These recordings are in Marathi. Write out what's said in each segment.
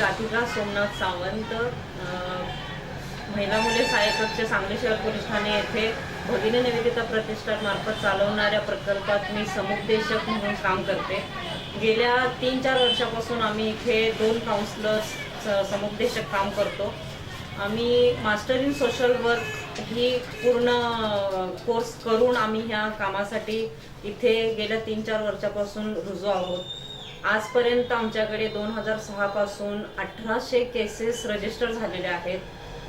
राधिका सोमनाथ सावंत महिला मुले सहाय्यकच्या सांगली शहर पोलीस ठाणे येथे भगिनी निवेदिता प्रतिष्ठानमार्फत चालवणाऱ्या प्रकल्पात मी समुपदेशक म्हणून काम करते. गेल्या तीन चार वर्षापासून आम्ही इथे दोन काउन्सिलर्स समुपदेशक काम करतो. आम्ही मास्टर इन सोशल वर्क ही पूर्ण कोर्स करून आम्ही ह्या कामासाठी इथे गेल्या तीन चार वर्षापासून रुजू आहोत. आजपर्यंत आमच्याकडे दोन हजार सहापासून अठराशे केसेस रजिस्टर झालेल्या आहेत.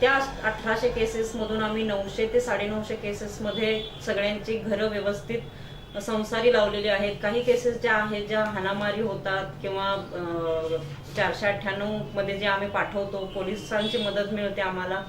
त्या अठराशे केसेसमधून आम्ही नऊशे ते साडेनऊशे केसेसमध्ये सगळ्यांची घरं व्यवस्थित संसारी लावलेली आहेत. काही केसेस ज्या आहेत ज्या हाणामारी होतात किंवा चारशे अठ्ठ्याण्णवमध्ये जे आम्ही पाठवतो पोलिसांची मदत मिळते आम्हाला.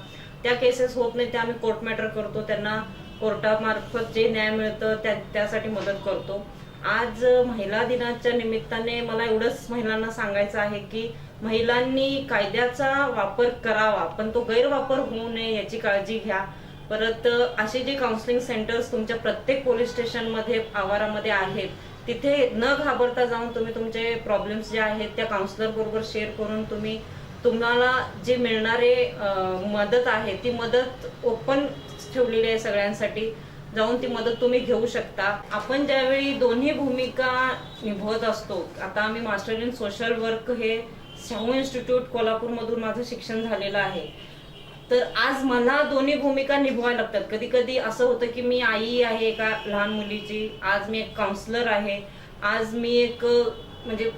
त्या केसेस होत नाही त्या आम्ही कोर्ट मॅटर करतो. त्यांना कोर्टामार्फत जे न्याय मिळतं त्या त्यासाठी मदत करतो. आज महिला दिनाच्या निमित्ताने मला एवढंच महिलांना सांगायचं आहे की महिलांनी कायद्याचा वापर करावा पण तो गैरवापर होऊ नये याची काळजी घ्या. परत असे जे काउन्सिलिंग सेंटर्स तुमच्या प्रत्येक पोलीस स्टेशनमध्ये आवारामध्ये आहेत तिथे न घाबरता जाऊन तुम्ही तुमचे प्रॉब्लेम्स जे आहेत त्या काउन्सिलर बरोबर शेअर करून तुम्ही तुम्हाला जे मिळणारे मदत आहे ती मदत ओपन ठेवलेली आहे सगळ्यांसाठी. जाऊन ती मदत तुम्ही घेऊ शकता. आपण ज्यावेळी दोन्ही भूमिका निभवत असतो आता आम्ही मास्टर इन सोशल वर्क हे शाहू इन्स्टिट्यूट कोल्हापूरमधून माझं शिक्षण झालेलं आहे. तर आज मला दोन्ही भूमिका निभवायला लागतात. कधी कधी असं होतं की मी आई आहे एका लहान मुलीची आज मी एक काउन्सलर आहे आज मी एक म्हणजे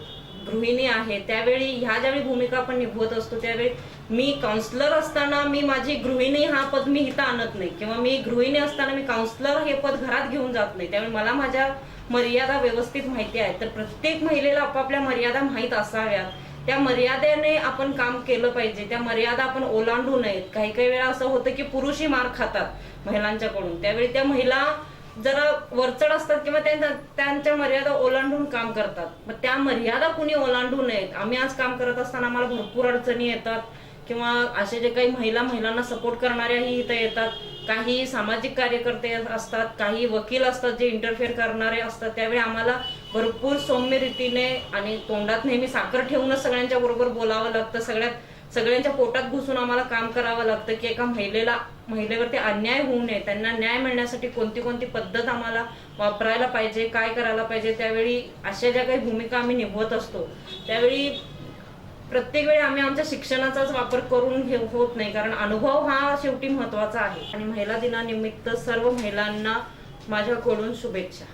गृहिणी आहे त्यावेळी ह्या ज्यावेळी भूमिका आपण निभवत असतो त्यावेळी मी काउन्सलर असताना मी माझी गृहिणी हा पद मी इथं आणत नाही. किंवा मी गृहिणी असताना मी काउन्सलर हे पद घरात घेऊन जात नाही. त्यावेळी मला माझ्या मर्यादा व्यवस्थित माहिती आहेत. तर प्रत्येक महिलेला आपापल्या मर्यादा माहीत असाव्यात. त्या मर्यादेने आपण काम केलं पाहिजे. त्या मर्यादा आपण ओलांडू नयेत. काही काही वेळा असं होतं की पुरुषही मार खातात महिलांच्याकडून. त्यावेळी त्या महिला जरा वरचढ असतात किंवा त्यांच्या त्यांच्या मर्यादा ओलांडून काम करतात. मग त्या मर्यादा कुणी ओलांडू नयेत. आम्ही आज काम करत असताना आम्हाला भरपूर अडचणी येतात. किंवा असे जे काही महिला महिलांना सपोर्ट करणाऱ्याही इथं येतात. काही सामाजिक कार्यकर्ते असतात काही वकील असतात जे इंटरफेअर करणारे असतात. त्यावेळी आम्हाला भरपूर सौम्य रीतीने आणि तोंडात नेहमी साखर ठेवूनच सगळ्यांच्या बरोबर बोलावं लागतं. सगळ्यात सगळ्यांच्या पोटात घुसून आम्हाला काम करावं लागतं की एका महिलेला महिलेवरती अन्याय होऊ नये. त्यांना न्याय मिळण्यासाठी कोणती कोणती पद्धत आम्हाला वापरायला पाहिजे काय करायला पाहिजे त्यावेळी अशा ज्या काही भूमिका आम्ही निभवत असतो त्यावेळी प्रत्येक वेळी आम्ही आमच्या शिक्षणाचाच वापर करून घे होत नाही कारण अनुभव हा शेवटी महत्त्वाचा आहे. आणि महिला दिनानिमित्त सर्व महिलांना माझ्याकडून शुभेच्छा.